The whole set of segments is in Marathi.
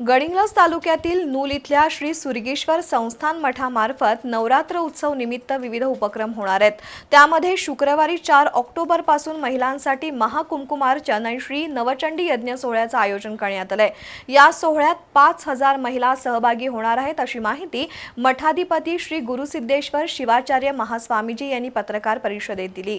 गडिंग्लज तालुक्यातील नूल इथल्या श्री सुरगेश्वर संस्थान मठामार्फत नवरात्र उत्सव निमित्त विविध उपक्रम होणार आहेत. त्यामध्ये शुक्रवारी चार ऑक्टोबरपासून महिलांसाठी महाकुंकुमार्चन आणि श्री नवचंडी यज्ञ सोहळ्याचं आयोजन करण्यात आलंय. या सोहळ्यात पाच हजार महिला सहभागी होणार आहेत अशी माहिती मठाधिपती श्री गुरुसिद्धेश्वर शिवाचार्य महास्वामीजी यांनी पत्रकार परिषदेत दिली.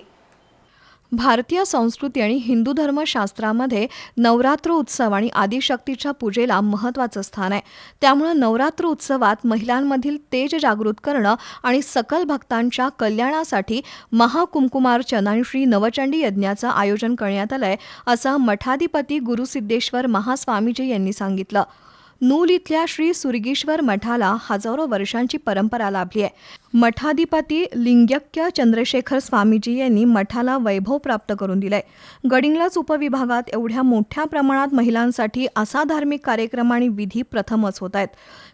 भारतीय संस्कृती आणि हिंदू धर्मशास्त्रामध्ये नवरात्र उत्सव आणि आदिशक्तीच्या पूजेला महत्त्वाचं स्थान आहे. त्यामुळं नवरात्र उत्सवात महिलांमधील तेज जागृत करणं आणि सकल भक्तांच्या कल्याणासाठी महाकुमकुमार्चन आणि श्री नवचंडी यज्ञाचं आयोजन करण्यात आलंय असं मठाधिपती गुरुसिद्धेश्वर महास्वामीजी यांनी सांगितलं. नूल इथल्या श्री सुरगीश्वर मठाला हजारो वर्षांची परंपरा लाभली आहे. मठाधिपती लिंग्यक्य चंद्रशेखर स्वामीजी यांनी मठाला वैभव प्राप्त करून दिलाय. गडिंगलाच उपविभागात एवढ्या मोठ्या प्रमाणात महिलांसाठी असा धार्मिक कार्यक्रम आणि विधी प्रथमच होत आहेत.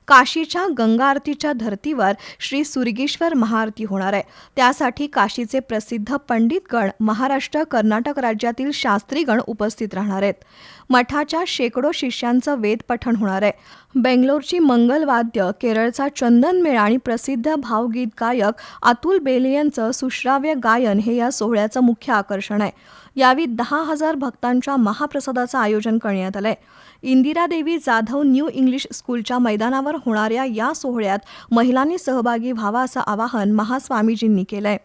काशीच्या गंगा आरतीच्या धर्तीवर श्री सुरगेश्वर महाआरती होणार आहे. त्यासाठी काशीचे प्रसिद्ध पंडितगण महाराष्ट्र कर्नाटक राज्यातील शास्त्रीगण उपस्थित राहणार आहेत. मठाच्या शेकडो शिष्यांचं वेद पठण होणार आहे. बेंगलोरची मंगलवाद्य केरळचा चंदन मेळा आणि प्रसिद्ध भावगीत गायक अतुल बेले यांचं सुश्राव्य गायन हे या सोहळ्याचं मुख्य आकर्षण आहे. यावेळी दहा हजार भक्तांच्या महाप्रसादाचं आयोजन करण्यात आलंय. इंदिरा देवी जाधव न्यू इंग्लिश स्कूलच्या मैदानावर होणाऱ्या या सोहळ्यात महिलांनी सहभागी व्हावा असं आवाहन महास्वामीजींनी केलंय.